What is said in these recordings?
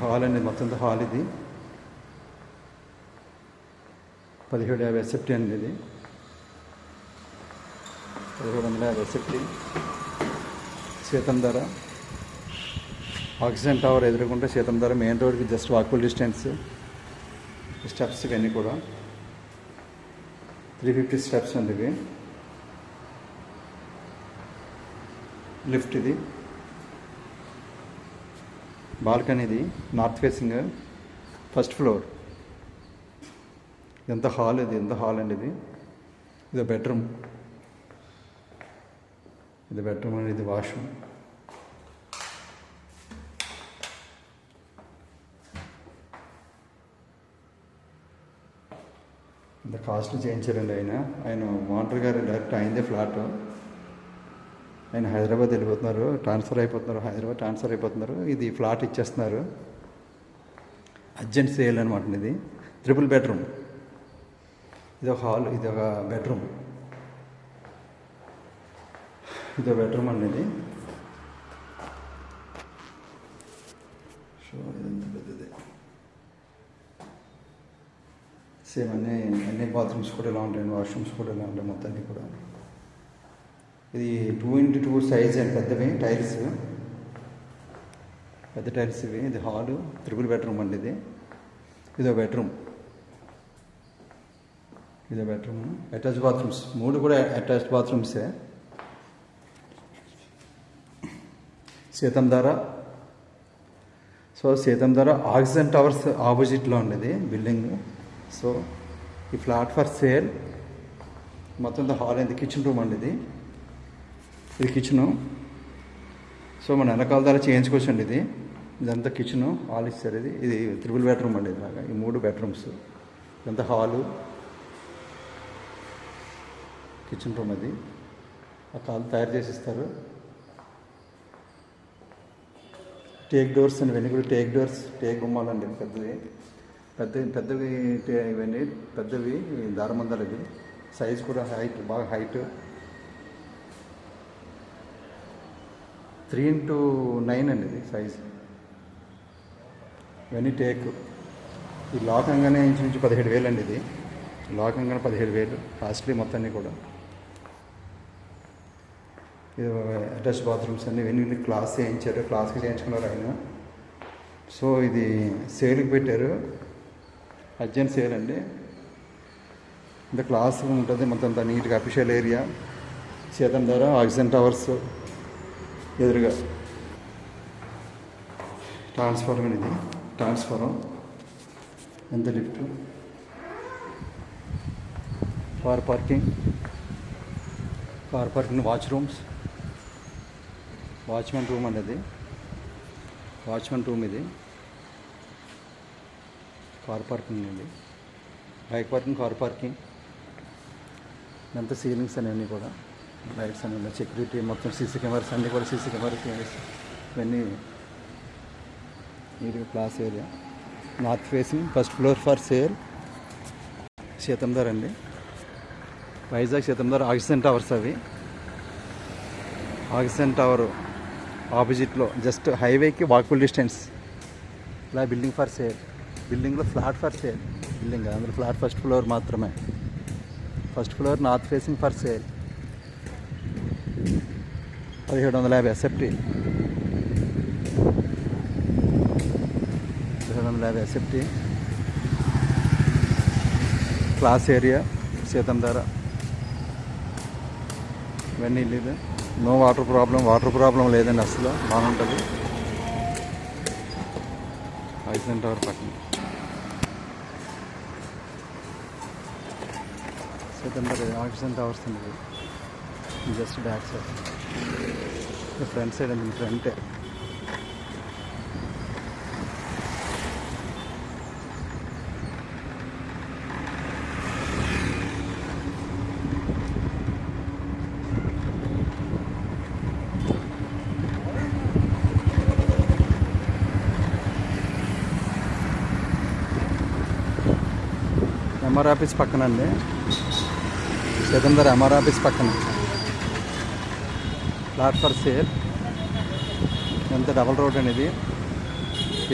Hall అనేది మొత్తం hall ఇది. పదిహేడు యాభై ఎస్ఎఫ్టీ అండి ఇది. పదిహేడు వందల యాభై ఎస్ఎఫ్టీ సీతం ధర. ఆక్సిజన్ టవర్ ఎదురుకుంటే సీతం ధర మెయిన్ రోడ్కి జస్ట్ వాకబుల్ డిస్టెన్స్. స్టెప్స్ ఇవన్నీ కూడా. త్రీ ఫిఫ్టీ స్టెప్స్ అండి ఇవి. లిఫ్ట్ ఇది. బాల్కనీ ఇది నార్త్ ఫేసింగ్ ఫస్ట్ ఫ్లోర్. ఎంత హాల్ ఇది ఎంత హాల్ అండి ఇది? ఇది బెడ్రూమ్. ఇది బెడ్రూమ్ అండి ఇది వాష్రూమ్. ఇంత కాస్ట్ చేయించారండి ఆయన. ఆయన మోంటర్ గారు డైరెక్ట్ అయిందే ఫ్లాట్. ఆయన హైదరాబాద్ వెళ్ళిపోతున్నారు ట్రాన్స్ఫర్ అయిపోతున్నారు హైదరాబాద్ ట్రాన్స్ఫర్ అయిపోతున్నారు ఇది ఫ్లాట్ ఇచ్చేస్తున్నారు. అర్జెంట్ సేల్ అనమాట ఇది. Triple bedroom. ఇది ఒక హాల్ ఇది ఒక బెడ్రూమ్. ఇది ఒక బెడ్రూమ్ అండి ఇది. సో ఇదంతా పెద్దది? సేమ్ అన్నీ అన్ని బాత్రూమ్స్ కూడా ఇలా ఉంటాయండి వాష్రూమ్స్ కూడా ఇలా ఉంటాయి మొత్తాన్ని కూడా. ఇది టూ ఇంటూ టూ సైజ్ అండి పెద్దవి టైల్స్ పెద్ద టైల్స్ ఇవి. ఇది హాలు త్రిపుల్ బెడ్రూమ్ అండి ఇది. ఇదో బెడ్రూమ్ ఇదో బెడ్రూమ్ అటాచ్ బాత్రూమ్స్ మూడు కూడా అటాచ్ బాత్రూమ్సే సీతం ధార. సో సీతం ధార ఆక్సిజన్ టవర్స్ ఆపోజిట్లో ఉండేది బిల్డింగ్. సో ఈ ఫ్లాట్ ఫర్ సేల్. మొత్తం హాల్ అయింది కిచెన్ రూమ్ అండి ఇది. ఇది కిచెను సో మన వెనకాల ద్వారా చేయించుకోవచ్చండి ఇది. ఇదంతా కిచెను హాల్ ఇస్తారు ఇది. ఇది త్రిబుల్ బెడ్రూమ్ అండి ఇలాగా. ఈ మూడు బెడ్రూమ్స్ ఇదంతా హాలు కిచెన్ రూమ్ అది. ఆ కాలు తయారు చేసి ఇస్తారు టేక్ డోర్స్ అండి ఇవన్నీ కూడా టేక్ డోర్స్. టేక్ గుమ్మాలు అండి పెద్దవి. పెద్ద పెద్దవి ఇవన్నీ పెద్దవి దారమందలు ఇవి. సైజ్ కూడా హైట్ బాగా హైట్. త్రీ ఇంటూ నైన్ అండి ఇది సైజ్. ఇవన్నీ టేక్ ఈ లోకంగానే అంగానే ఇంచుమించు పదిహేడు వేలు అండి ఇది. లోకంగానే పదిహేడు వేలు కాస్ట్లీ మొత్తాన్ని కూడా. ఇది అటాచ్ బాత్రూమ్స్ అన్ని ఇవన్నీ క్లాస్ చేయించారు క్లాస్కి చేయించుకున్నారు ఆయన. సో ఇది సేల్కి పెట్టారు. అర్జెంట్ సేల్ అండి. ఇంత క్లాస్ ఉంటుంది మొత్తం అంత నీట్గా అఫీషియల్ ఏరియా సీతం ధర ఆక్సిజన్ టవర్స్ ఎదురుగా. ట్రాన్స్ఫార్మర్ ఇది ట్రాన్స్ఫారం ఎంత lift car parking car parking watch rooms watchman room అనేది. వాచ్మెన్ రూమ్ ఇది. కార్ పార్కింగ్ అండి బైక్ పార్కింగ్ కార్ పార్కింగ్ ఎంత సీలింగ్స్ అనేవి కూడా. లైట్స్ అన్ని ఉన్నాయి. సెక్యూరిటీ మొత్తం సీసీ కెమెరాస్ అన్నీ కూడా సీసీ కెమెరాస్ ఇవన్నీ మీరు class area north facing first floor for sale Seethammadhara అండి. వైజాగ్ సీతందర్ ఆక్సిజన్ టవర్స్ అవి. ఆక్సిజన్ టవర్ ఆపోజిట్లో జస్ట్ హైవేకి వాకబుల్ డిస్టెన్స్ ఇలా బిల్డింగ్ ఫర్ సేల్ బిల్డింగ్లో ఫ్లాట్ ఫర్ సేల్ బిల్డింగ్ అందులో ఫ్లాట్ ఫస్ట్ ఫ్లోర్ మాత్రమే. First floor north facing for sale పదిహేడు వందల యాభై ఎస్ఎఫ్టీ. పదిహేడు వందల యాభై ఎస్ఎఫ్టీ. క్లాస్ ఏరియా సీతం ధర ఇవన్నీ లేదు. No water problem. Water problem లేదండి అసలు. బాగుంటుంది. ఐసన్ టవర్ పక్కన. సీతందర్ ఆక్సిజన్ టవర్స్ ఉంది just back side. Front side అండి ఫ్రంటే ఎంఆర్ ఆఫీస్ పక్కన అండి. ఎంఆర్ ఆఫీస్ పక్కన. ప్లాట్ ఫర్ సేల్ ఎంత డబల్ రోడ్ అనేది?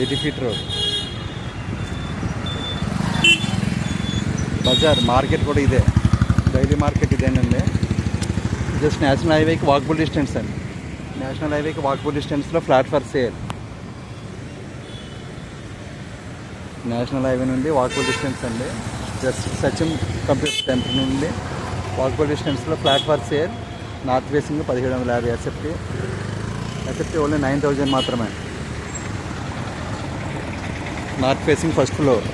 ఎయిటీ ఫీట్ రోడ్ బజార్ మార్కెట్ కూడా ఇదే. డైలీ మార్కెట్ ఇదేనండి. జస్ట్ నేషనల్ హైవేకి వాక్బుల్ డిస్టెన్స్ అండి. నేషనల్ హైవేకి వాక్బుల్ డిస్టెన్స్లో flat for sale. National highway నుండి వాక్బుల్ డిస్టెన్స్ అండి. జస్ట్ సచిన్ కంప్యూటర్ టెంపుల్ నుండి వాక్బుల్ డిస్టెన్స్లో flat for sale. North facing పదిహేడు వందల యాభై SFT SFT only nine thousand మాత్రమే. North facing first floor.